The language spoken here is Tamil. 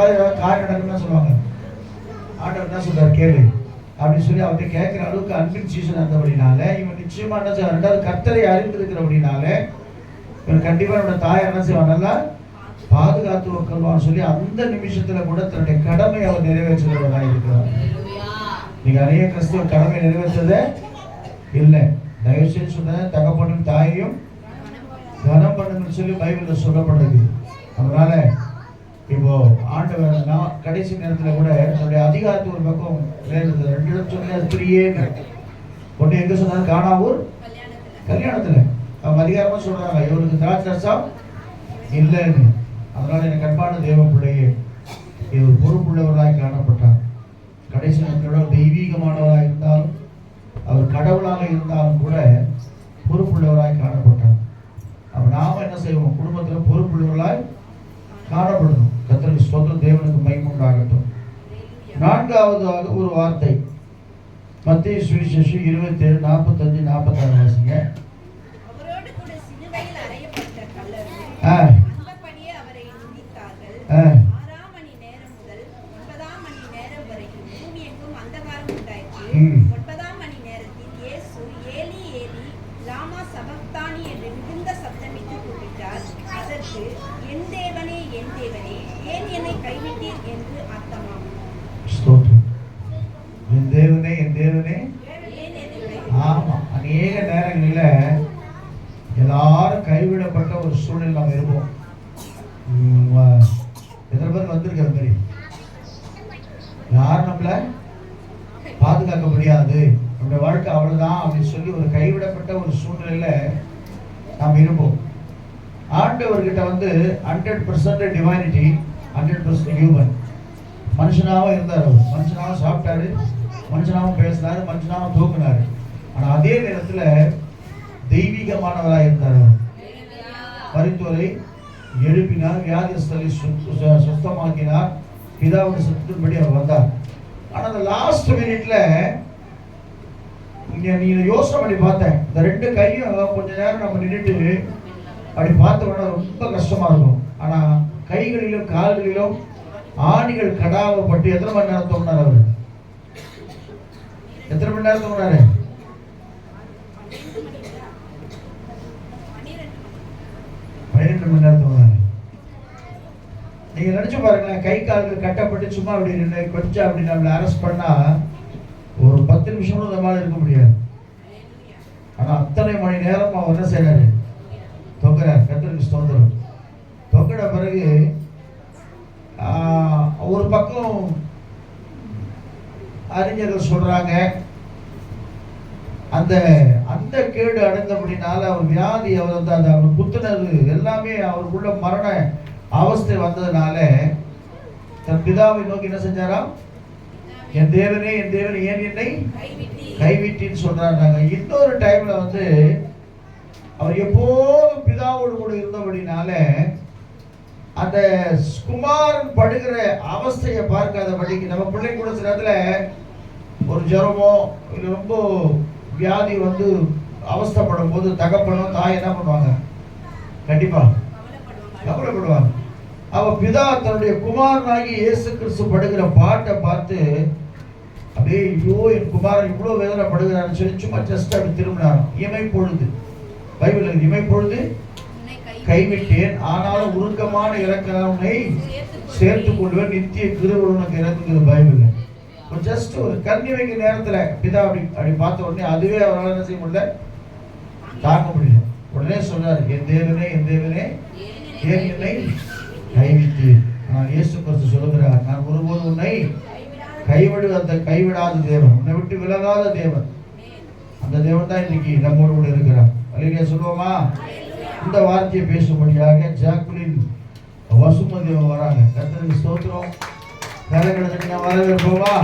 காரியம் நடக்குன்னு சொல்லுவாங்க. ஆண்டவர் என்ன சொல்றாரு? கேளு. அப்படின்னு சொல்லி அவர்கிட்ட கேட்கிற அளவுக்கு அன்பின் சீசன் இருந்தபடினால இவன் நிச்சயமா என்ன செய்வான்? ரெண்டாவது கர்த்தரை அறிந்திருக்கிறபடினால இவன் கண்டிப்பா என்னோட தாய் என்ன செய்வான்? நல்லா பாதுகாத்து வைக்கணும்னு சொல்லி அந்த நிமிஷத்துல கூட தன்னுடைய கடமை அவர் நிறைவேற்றுகிறவராக இருக்கிறார். நீங்க அநேக கிறிஸ்துவ கடமை நிறைவேற்றதே இல்லை. தயவு செய்து சொன்ன தகப்பனும் தாயையும் கனம் பண்ணுங்கன்னு சொல்லி பைபிள்ல சொல்லப்படுறது அதனால இப்போ ஆண்டவர் நான் கடைசி நேரத்துல கூட தன்னுடைய அதிகாரத்து ஒரு பக்கம் வேறுது ரெண்டு இடம் சொல்லி ஸ்திரியே ஒண்ணு எங்க சொன்னாங்க? காணாவூர்? கல்யாணத்துல. அவங்க அதிகாரமா சொல்றாங்க இவருக்கு திராட்சரசம் இல்லைன்னு. அதனால எனக்கு அன்பான தேவ பிள்ளையே இவர் பொறுப்புள்ளவராய் காணப்பட்டார். கடைசி நேரத்தோட தெய்வீகமானவராய் இருந்தாலும் அவர் கடவுளாக இருந்தாலும் கூட பொறுப்புள்ளவராய் காணப்பட்டார். அப்ப நாம என்ன செய்வோம்? குடும்பத்துல பொறுப்புள்ளவர்களாய் காணப்படணும் கத்தருக்கு ஸ்தோத்திரம் தேவனுக்கு மைமுண்டாகட்டும் நான்காவதாக ஒரு வார்த்தை. மத்திய சுவிசேஷம் இருபத்தி ஏழு நாற்பத்தஞ்சு நாற்பத்தாறு வாசிங்க. ஆ. ஆ. ஒன்பதாம் மணி நேரத்தில் இயேசு ஏலி ஏலி லாமா சபக்தானி என்று மிகுந்த சத்தமிட்டு கூப்பிட்டார். அதற்கு என் தேவனே என் தேவனே ஏன் என்னை கைவிட்டீர்? என்று அர்த்தமாம் ஸ்தோத்திரம் என் தேவனே ஆமா. அநேக நேரங்களில் எல்லாரும் கைவிடப்பட்ட ஒரு சூழ்நிலை நம்ம இருப்போம். எத்தனை பேர் வந்திருக்கிற மாதிரி யார் நம்மள? பாதுகாக்க முடியாது. நம்முடைய வாழ்க்கை அவ்வளவுதான் அப்படின்னு சொல்லி ஒரு கைவிடப்பட்ட ஒரு சூழ்நிலையில நாம் இருப்போம். ஆண்டவர்கிட்ட வந்து hundred percent divinity hundred percent human மனுஷனாவும் இருந்தார் அவர். சாப்பிட்டாரு. மனுஷனாகவும் பேசினாரு மனுஷனாகவும் தூக்குனாரு. ஆனால் அதே நேரத்தில் தெய்வீகமானவராக இருந்தார் அவர் மருத்துவரை எழுப்பினார் வியாதிஸ்தலை சு- சு- சுத்தமாக்கினார். பிதாவுடைய சுத்தின்படி அவர் வந்தார். ஆனால் அந்த லாஸ்ட் மினிட்ல நீங்கள் நீ இதை யோசனை பண்ணி பார்த்தேன். இந்த ரெண்டு கையும் கொஞ்ச நேரம் நம்ம நின்றுட்டு அப்படி பார்த்தோம்னா ரொம்ப கஷ்டமா இருக்கும். ஆனால் கைகளிலும் கால்களிலும் ஆணிகள் கடாவப்பட்டு எத்தனை மணி நேரம் தோணுனார் அவர்? எத்தனை மணி நேரம் தூங்குறாரு? பன்னிரெண்டு மணி நேரம் தூங்குறாரு. நீங்க நினைச்சு பாருங்களேன் கை கால்கள் கட்டப்பட்டு சும்மா அப்படி நின்று கொஞ்சம் அப்படி நம்மளை அரெஸ்ட் பண்ணா ஒரு பத்து நிமிஷம் இந்த மாதிரி இருக்க முடியாது. ஆனா அத்தனை மணி நேரம் அவர் என்ன செய்யறாரு தொங்குறார். கத்திரிக்கு ஸ்தோத்திரம். தொங்கின பிறகு ஒரு பக்கம் அறிஞர்கள் சொல்றாங்க அந்த அந்த கேடு அடைந்தபடினால அவர் வியாதி அவர் வந்து அந்த அவர் புத்துணர்வு எல்லாமே அவருக்குள்ள மரண அவஸ்தை வந்ததுனால தன் பிதாவை நோக்கி என்ன செஞ்சாராம் என் தேவனே என் தேவனே ஏன் என்னை கைவிட்டின்னு சொல்றாங்க இன்னொரு டைம்ல வந்து அவர் எப்போதும் பிதாவோடு கூட இருந்தபடினால அந்த குமாரன் படுகிற அவஸ்தையை பார்க்காதபடிக்கு நம்ம பிள்ளை கூட சில இடத்துல ஒரு ஜுரமோ இல்லை ரொம்ப வியாதி வந்து அவஸ்தைப்படும் போது தகப்பனும் தாய் என்ன பண்ணுவாங்க? கண்டிப்பா. கவலைப்படுவாங்க. அவள் அவ பிதா தன்னுடைய குமாரனாகி இயேசு கிறிஸ்து படுகிற பாட்டை பார்த்து அப்படியே ஐயோ என் குமாரன் வேதனை படுகிறான்னு சொல்லி சும்மா ஜஸ்ட் அப்படி திரும்பினாராம். இமை பொழுது. பைபிள் இமை பொழுது கைவிட்டேன். ஆனாலும் உருக்கமான இலக்கணம் உன்னை சேர்த்து கொள்வேன். நித்திய கிருபை இறங்குகிறது. பைபிள். ஜஸ்ட் ஒரு கண்ணி வைக்க நேரத்துல பிதா அப்படி அப்படி பார்த்த உடனே அதுவே அவரால் என்ன செய்ய முடியல? தாங்க முடியல. உடனே சொல்றாரு என் தேவனே என் தேவனே ஏன் என்னை கைவிட்டு நான் இயேசு கிறிஸ்து சொல்லுகிறார் நான் ஒருபோது உன்னை கைவிடு அந்த கைவிடாத தேவன் உன்னை விட்டு விலகாத தேவன். அந்த தேவன் தான் இன்னைக்கு நம்மோடு கூட இருக்கிறார். அல்லையா சொல்லுவோமா? இந்த வார்த்தையை பேசும்படியாக ஜாக்குலின் வசுமதி வராங்க. கர்த்தருக்கு ஸ்தோத்திரம். வரவேற்போமா?